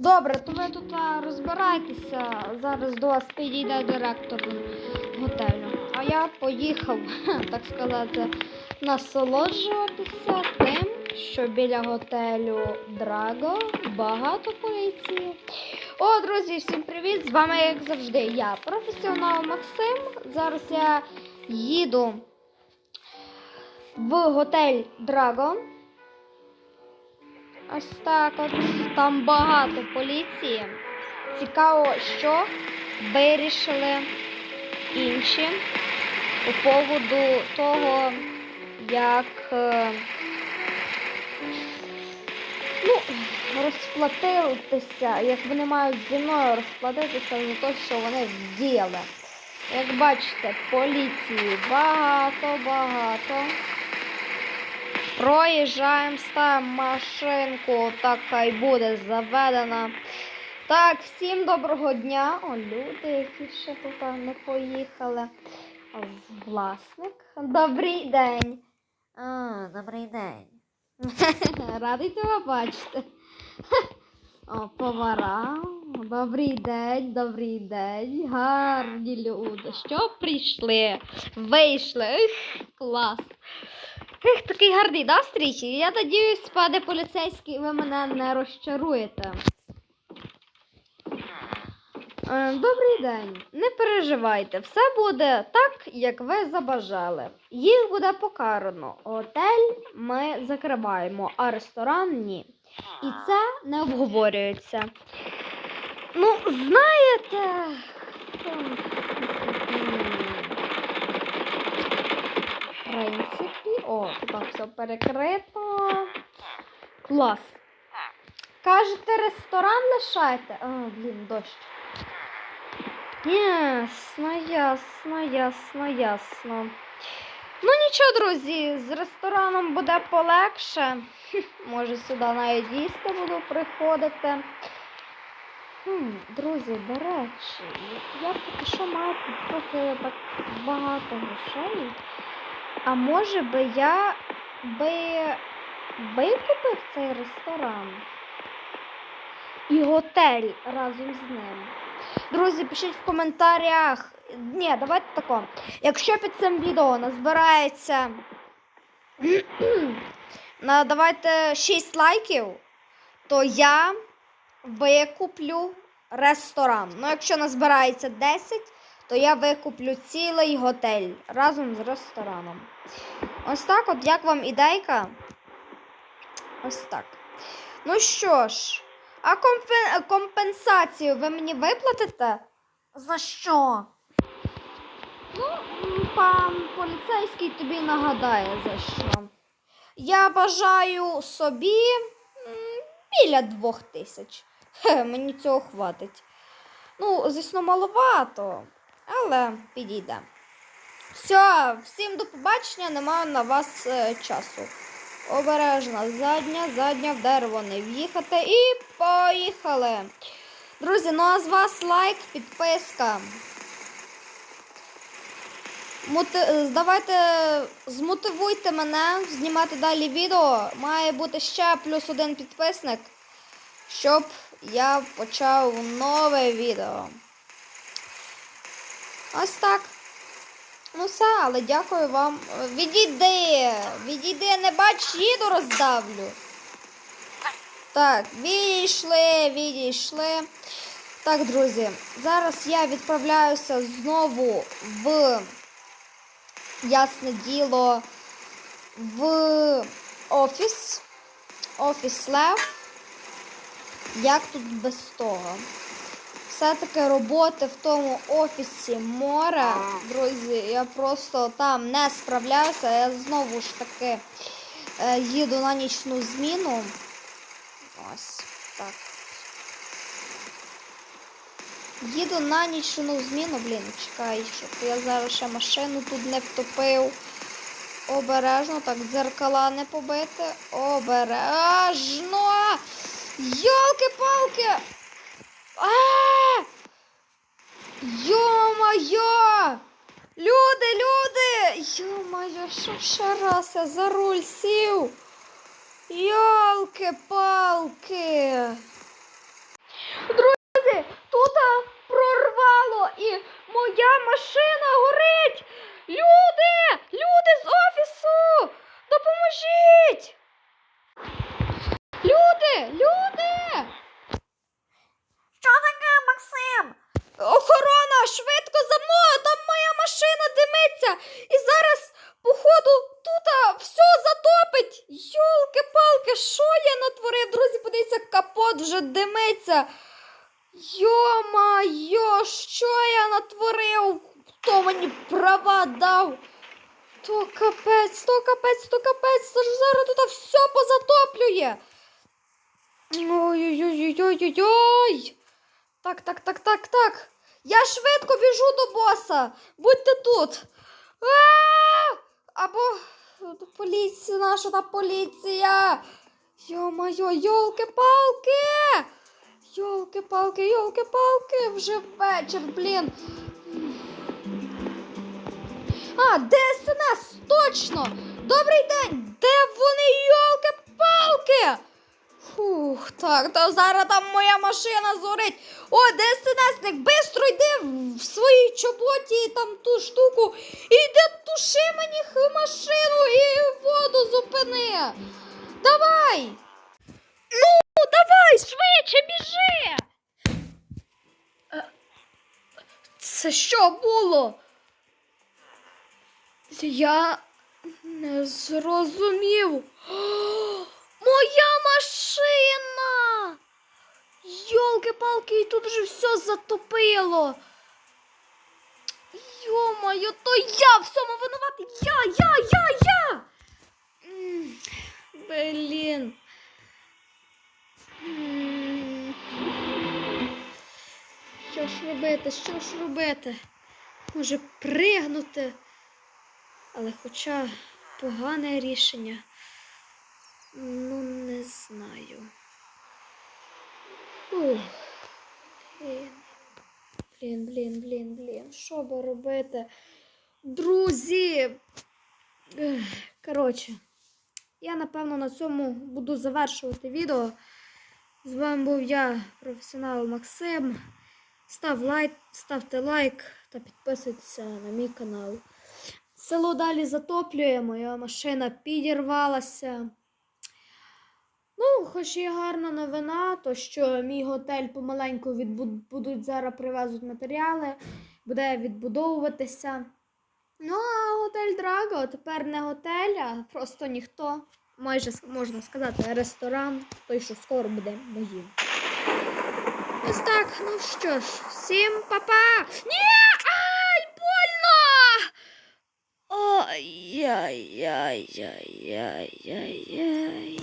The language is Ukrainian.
Добре, то ви тут розбирайтеся. Зараз до вас підійде директор готелю. А я поїхав, так сказати, насолоджуватися тим, що біля готелю Драго багато поліції. О, друзі, всім привіт! З вами, як завжди, я, професіонал Максим. Зараз я їду в готель Драго. Ось так от. Там багато поліції. Цікаво, що вирішили інші по поводу того, як е, ну, розплатитися, як вони мають зі мною розплатитися за те, що вони вдіяли. Як бачите, поліції багато-багато. Проїжджаємо, ставимо машинку, так хай буде заведена. Так, всім доброго дня. О, люди, які ще тут не поїхали. Власник. Добрий день. А, добрий день. Радий тебе бачити. О, повара. Добрий день, добрий день. Гарні люди. Що прийшли? Вийшли. Клас. Ех, такий гарний настрій. Я надіюсь, пане поліцейський, ви мене не розчаруєте. Е, Добрий день. Не переживайте, все буде так, як ви забажали. Їх буде покарано. Готель ми закриваємо, а ресторан ні. І це не обговорюється. Ну, знаєте. ем, В принципі, о, тут все перекрито. Клас. Кажете, ресторан лишайте? А, блін, дощ. Ясно, ясно, ясно, ясно. Ну нічого, друзі, з рестораном буде полегше. Може, сюди навіть їсти буду приходити. Хм, друзі, до речі, я поки що маю трохи так багато грошей. А може би я би викупив цей ресторан і готель разом з ним. Друзі, пишіть в коментарях. Ні, давайте тако. Якщо під цим відео назбирається на давайте 6 лайків, то я викуплю ресторан. Ну, якщо назбирається 10, то я викуплю цілий готель разом з рестораном. Ось так, от як вам ідейка? Ось так. Ну що ж, а компен- компенсацію ви мені виплатите? За що? Ну, пан поліцейський тобі нагадає за що. Я бажаю собі біля двох тисяч. Хе, мені цього хватить. Ну, звісно, маловато, але підійде. Все, всім до побачення, немає на вас е, часу. Обережно, задня, задня в дерево не в'їхати і поїхали. Друзі, ну а з вас лайк, підписка. Мути... е, Давайте змотивуйте мене знімати далі відео. Має бути ще плюс один підписник, щоб я почав нове відео. Ось так. Ну все, але дякую вам. Відійди! Відійди, не бач, їду роздавлю. Так, відійшли, відійшли. Так, друзі, зараз я відправляюся знову в ясне діло в офіс. Офіс Лев. Як тут без того? Все-таки роботи в тому офісі море. Друзі, я просто там не справляюся. Я знову ж таки е, їду на нічну зміну. Ось так. Їду на нічну зміну, блін, чекай, щоб я зараз ще машину тут не втопив. Обережно, так, дзеркала не побити. Обережно! Йолки-палки! Йо-моє! Люди, люди! Йо-моє, що шараса за руль сів! Йолки-палки! Друзі, тут прорвало і моя машина горить! Люди! Люди з офісу! Димиться. Йо-майо, що я натворив? Хто мені права дав? То капець, то капець, то капець, це ж зараз тут все позатоплює. Ой-ой-ой-ой-ой-ой. Так, так, так, так, так. Я швидко біжу до боса. Будьте тут. А! Або до поліції, наша та поліція. Йо-моє, йолки-палки. Йолки-палки, йолки-палки, вже вечір, блін. А, ДСНС, точно! Добрий день! Де вони, йолки-палки? Фух, так, то зараз там моя машина зорить. О, ДСНСник, бистро йди в своїй чоботі там ту штуку. І йди туши мені машину і воду зупини. Давай. Ну, давай, швидше біжи. Е, Це що було? Я не зрозумів. Моя машина! Йолки-палки, і тут вже все затопило. Йо-моє, то я в цьому винуватий. Я, я, я, я. Блін. Ж робити, що ж робити? Може пригнути. Але хоча погане рішення, ну не знаю. Ух. Блін. Блін, блін, блін, блін. Що би робити? Друзі. Коротше, я напевно на цьому буду завершувати відео. З вами був я, професіонал Максим. Став лайк, ставте лайк та підписуйтеся на мій канал. Село далі затоплює, моя машина підірвалася. Ну, хоч є гарна новина, то що мій готель помаленьку відбу- будуть зараз привезуть матеріали, буде відбудовуватися. Ну, а готель Драго тепер не готель, а просто ніхто. Майже можна сказати, ресторан, той, що скоро буде моїм. Ось так, ну що ж, всім па-па! Ні! Ай, больно! Ой-яй-яй-яй-яй-яй-яй.